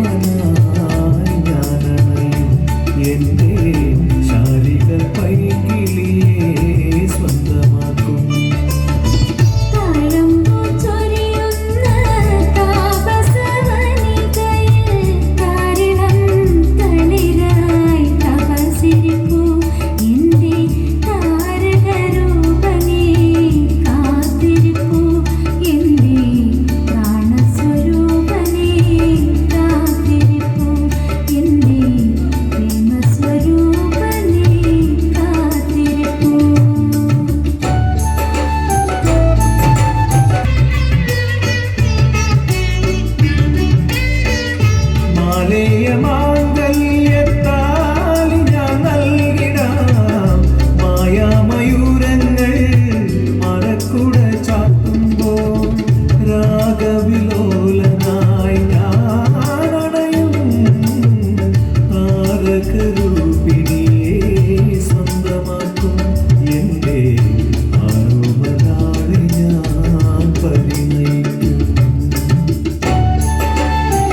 മാനസദേവനായി ഞാനണയും എന്റെ നെയ്യമാണ്